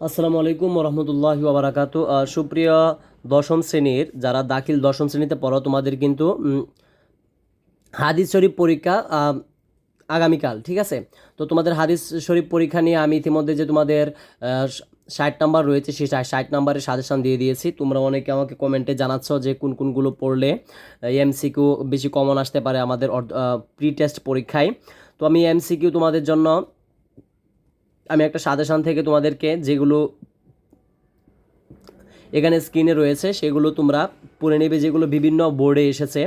আসসালামু আলাইকুম রহমতুল্লাহ ওবরাকাতু সুপ্রিয় দশম শ্রেণির যারা দাখিল দশম শ্রেণীতে পড়ো, তোমাদের কিন্তু হাদিস শরীফ পরীক্ষা আগামীকাল, ঠিক আছে? তো তোমাদের হাদিস শরীফ পরীক্ষা নিয়ে আমি ইতিমধ্যে যে তোমাদের ষাট নাম্বার রয়েছে, সেই ষাট নাম্বারের সাজেশান দিয়ে দিয়েছি। তোমরা অনেকে আমাকে কমেন্টে জানাচ্ছ যে কোন কোনগুলো পড়লে এমসিকিউ বেশি কমন আসতে পারে আমাদের প্রি টেস্ট পরীক্ষায়। তো আমি এমসিকিউ তোমাদের জন্য আমি একটা সাজেশন থেকে তোমাদেরকে যেগুলো এখানে স্ক্রিনে রয়েছে, সেগুলো তোমরা পড়ে নেবে, যেগুলো বিভিন্ন বোর্ডে এসেছে।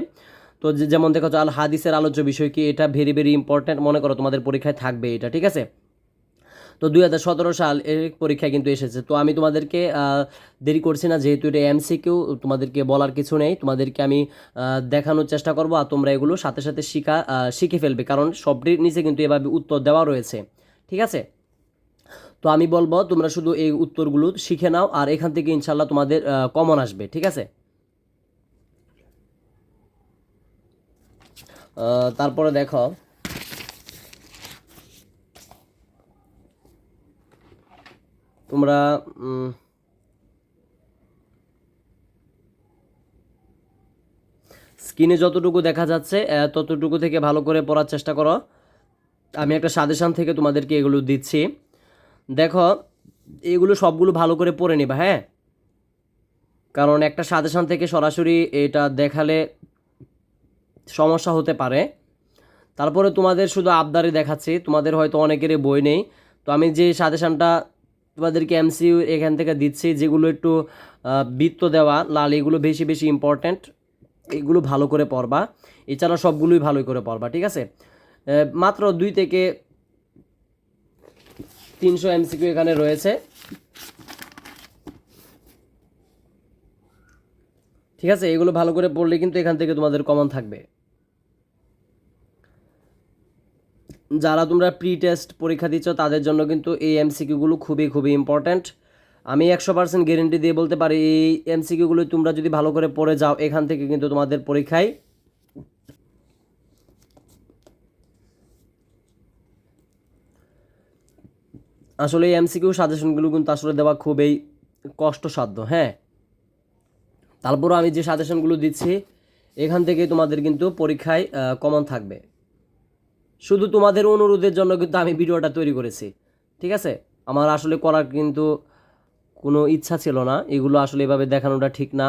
তো যেমন দেখো আল হাদিসের আলোচ্য বিষয় কি, এটা ভেরি ভেরি ইম্পর্ট্যান্ট মনে করো তোমাদের পরীক্ষায় থাকবে এটা, ঠিক আছে? তো দুই হাজার সতেরো সাল এর পরীক্ষায় কিন্তু এসেছে। তো আমি তোমাদেরকে দেরি করছি না, যেহেতু এটা এমসিকিউ তোমাদেরকে বলার কিছু নেই। তোমাদেরকে আমি দেখানোর চেষ্টা করব আর তোমরা এগুলো সাথে সাথে শিখা শিখে ফেলবে। কারণ সবটির নিচে কিন্তু এভাবে উত্তর দেওয়া রয়েছে, ঠিক আছে? তো আমি বলব, তোমরা শুধু এই উত্তরগুলো শিখে নাও আর এখান থেকে ইনশাল্লাহ তোমাদের কমন আসবে, ঠিক আছে? তারপরে দেখো। তোমরা স্ক্রিনে যতটুকু দেখা যাচ্ছে ততটুকু থেকে ভালো করে পড়ার চেষ্টা করো। আমি একটা সাজেশন থেকে তোমাদেরকে এগুলো দিচ্ছি। দেখো, এগুলো সবগুলো ভালো করে পড়ে নিবা হ্যাঁ? কারণ একটা সাজেশন থেকে সরাসরি এটা দেখালে সমস্যা হতে পারে। তারপরে তোমাদের শুধু আবদারি দেখাচ্ছি, তোমাদের হয়তো অনেকেরই বই নেই। তো আমি যে সাজেশনটা তোমাদেরকে এমসিইউ এখান থেকে দিচ্ছি, যেগুলো একটু বৃত্ত দেওয়া, লাল, এগুলো বেশি বেশি ইম্পর্ট্যান্ট এগুলো ভালো করে পড়বা। এছাড়া সবগুলোই ভালোই করে পড়বা, ঠিক আছে? মাত্র দুই থেকে তিনশো এমসিকিউ এখানে রয়েছে। ঠিক আছে, এগুলো ভালো করে পড়লে কিন্তু এখান থেকে তোমাদের কমন থাকবে। যারা তোমরা প্রি টেস্ট পরীক্ষা দিচ্ছ, তাদের জন্য কিন্তু এই এমসিকিউগুলো খুবই খুবই ইম্পর্ট্যান্ট আমি একশো পার্সেন্ট গ্যারেন্টি দিয়ে বলতে পারি, এই এমসিকিউগুলো তোমরা যদি ভালো করে পড়ে যাও, এখান থেকে কিন্তু তোমাদের পরীক্ষায় আসলে এই এমসিকিউ সাজেশনগুলো কিন্তু আসলে দেওয়া খুবই কষ্টসাধ্য হ্যাঁ? তারপরও আমি যে সাজেশনগুলো দিচ্ছি, এখান থেকে তোমাদের কিন্তু পরীক্ষায় কমন থাকবে। শুধু তোমাদের অনুরোধের জন্য কিন্তু আমি ভিডিওটা তৈরি করেছি, ঠিক আছে? আমার আসলে করার কিন্তু কোনো ইচ্ছা ছিল না, এগুলো আসলে এভাবে দেখানোটা ঠিক না।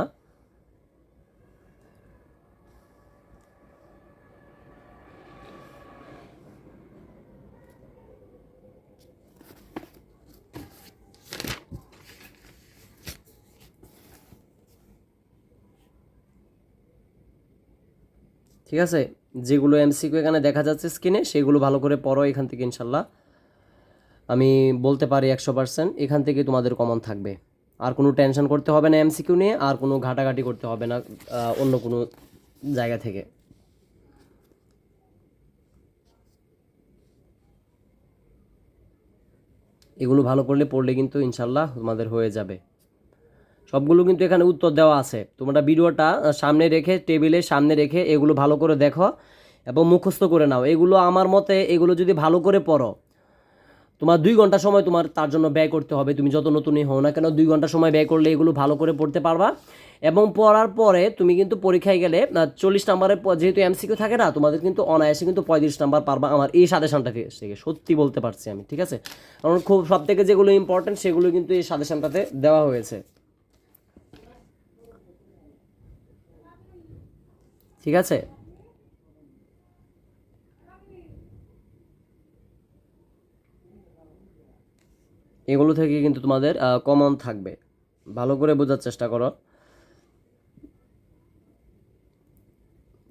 ঠিক আছে? যেগুলো এমসিকিউ এখানে দেখা যাচ্ছে স্ক্রিনে সেগুলো ভালো করে পড়ো এখান থেকে ইনশাল্লাহ। আমি বলতে পারি একশো পার্সেন্ট এখান থেকে তোমাদের কমন থাকবে। আর কোনো টেনশন করতে হবে না এমসিকিউ নিয়ে, আর কোনো ঘাটাঘাটি করতে হবে না অন্য কোনো জায়গা থেকে। এগুলো ভালো করলে পড়লে কিন্তু ইনশাল্লাহ তোমাদের হয়ে যাবে। সবগুলো কিন্তু এখানে উত্তর দেওয়া আছে। তোমরা ভিডিওটা সামনে রেখে, টেবিলের সামনে রেখে এগুলো ভালো করে দেখো এবং মুখস্থ করে নাও। এগুলো আমার মতে এগুলো যদি ভালো করে পড়ো, তোমার দুই ঘণ্টা সময় তোমার তার জন্য ব্যয় করতে হবে। তুমি যত নতুনই হও না কেন, দুই ঘণ্টা সময় ব্যয় করলে এগুলো ভালো করে পড়তে পারবা এবং পড়ার পরে তুমি কিন্তু পরীক্ষায় গেলে চল্লিশ নাম্বারের যেহেতু এমসিকিউ থাকে না, তোমাদের কিন্তু অনায়াসে কিন্তু পঁয়ত্রিশ নাম্বার পারবা আমার এই সাজেশনটা থেকে। সত্যি বলতে পারছি আমি, ঠিক আছে? কারণ খুব সব থেকে যেগুলো ইম্পর্টেন্ট সেগুলো কিন্তু এই সাজেশনটাতে দেওয়া হয়েছে। ঠিক আছে? এগুলো থেকে কিন্তু তোমাদের কমন থাকবে। ভালো করে বোঝার চেষ্টা করো।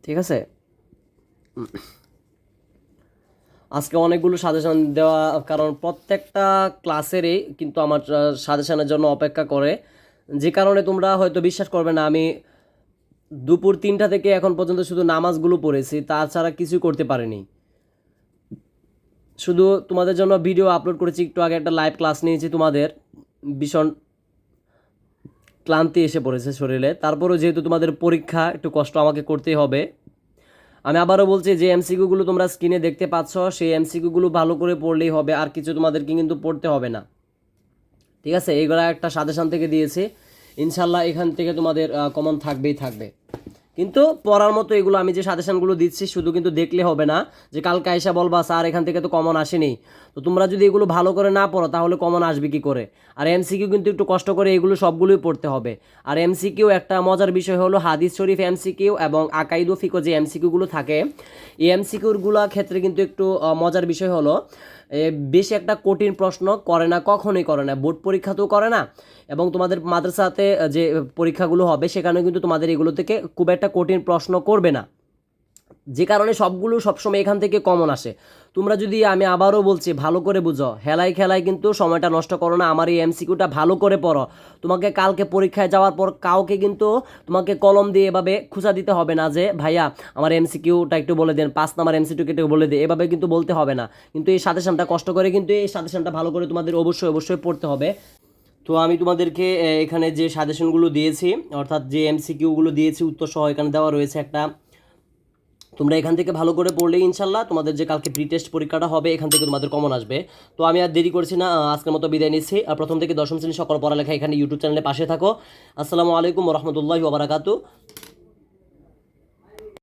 ঠিক আছে? আজকে অনেকগুলো সাজেশন দেওয়া, কারণ প্রত্যেকটা ক্লাসেরই কিন্তু আমার সাজেশনের জন্য অপেক্ষা করে। যে কারণে তোমরা হয়তো বিশ্বাস করবে না, আমি দুপুর তিনটা থেকে এখন পর্যন্ত শুধু নামাজগুলো পড়েছি, তাছাড়া কিছু করতে পারিনি। শুধু তোমাদের জন্য ভিডিও আপলোড করেছি, একটু আগে একটা লাইভ ক্লাস নিয়েছি তোমাদের, ভীষণ ক্লান্তি এসে পড়েছে শরীরে। তারপরেও যেহেতু তোমাদের পরীক্ষা, একটু কষ্ট আমাকে করতেই হবে। আমি আবারও বলছি যে এমসিকিউগুলো তোমরা স্ক্রিনে দেখতে পাচ্ছ, সেই এমসিকিউগুলো ভালো করে পড়লেই হবে, আর কিছু তোমাদেরকে কিন্তু পড়তে হবে না। ঠিক আছে? এইগুলো একটা সাজেশান থেকে দিয়েছি। ইনশাল্লাহ এখান থেকে তোমাদের কমন থাকবেই থাকবে। কিন্তু পড়ার মতো এগুলো আমি যে সাজেশনগুলো দিচ্ছি, শুধু কিন্তু দেখলে হবে না যে কালকে আইসা বলবা, স্যার, এখান থেকে তো কমন আসেনি। তো তোমরা যদি এগুলো ভালো করে না পড়ো, তাহলে কমন আসবে কি করে? আর এমসিকিউ কিন্তু একটু কষ্ট করে এগুলো সবগুলোই পড়তে হবে। আর এমসিকিউ একটা মজার বিষয় হলো হাদিস শরীফ এমসিকিউ এবং আকাইদু ফিকো যে এমসিকিউগুলো থাকে, এই এমসিকিউরগুলো ক্ষেত্রে কিন্তু একটু মজার বিষয় হলো বেশি একটা কঠিন প্রশ্ন করে না, কখনোই করে না। বোর্ড পরীক্ষাতেও করে না। এবং তোমাদের মাদ্রাসাতে যে পরীক্ষাগুলো হবে, সেখানেও কিন্তু তোমাদের এগুলো থেকে খুব একটা কঠিন প্রশ্ন করবে না। যে কারণে সবগুলো সবসময় এখান থেকে কমন আসে। তোমরা যদি আমি আবারও বলছি, ভালো করে বুঝো। হেলায় খেলায় কিন্তু সময়টা নষ্ট করো না, আমার এই এমসিকিউটা ভালো করে পড়ো। তোমাকে কালকে পরীক্ষায় যাওয়ার পর কাউকে কিন্তু তোমাকে কলম দিয়ে এভাবে খুঁজা দিতে হবে না যে, ভাইয়া, আমার এমসিকিউটা একটু বলে দেন, পাঁচ নাম্বার এমসিকিউকে একটু বলে দে। এভাবে কিন্তু বলতে হবে না। কিন্তু এই সাজেশনটা কষ্ট করে কিন্তু এই সাজেশনটা ভালো করে তোমাদের অবশ্যই অবশ্যই পড়তে হবে। তো আমি তোমাদেরকে এখানে যে সাজেশনগুলো দিয়েছি, অর্থাৎ যে এমসিকিউগুলো দিয়েছি উত্তর সহ এখানে দেওয়া রয়েছে একটা তোমরা এখান থেকে ভালো করে পড়লে ইনশাল্লাহ তোমাদের যে কালকে প্রি টেস্ট পরীক্ষাটা হবে, এখান থেকে তোমাদের কমন আসবে। তো আমি আর দেরি করছি না আজকের মতো বিদায় নিচ্ছি। আর প্রথম থেকে দশম শ্রেণি সকল পড়ালেখা এখানে ইউটিউব চ্যানেলে পাশে থাকো। আসসালামু আলাইকুম রহমতুল্লাহ ওবরাকাতু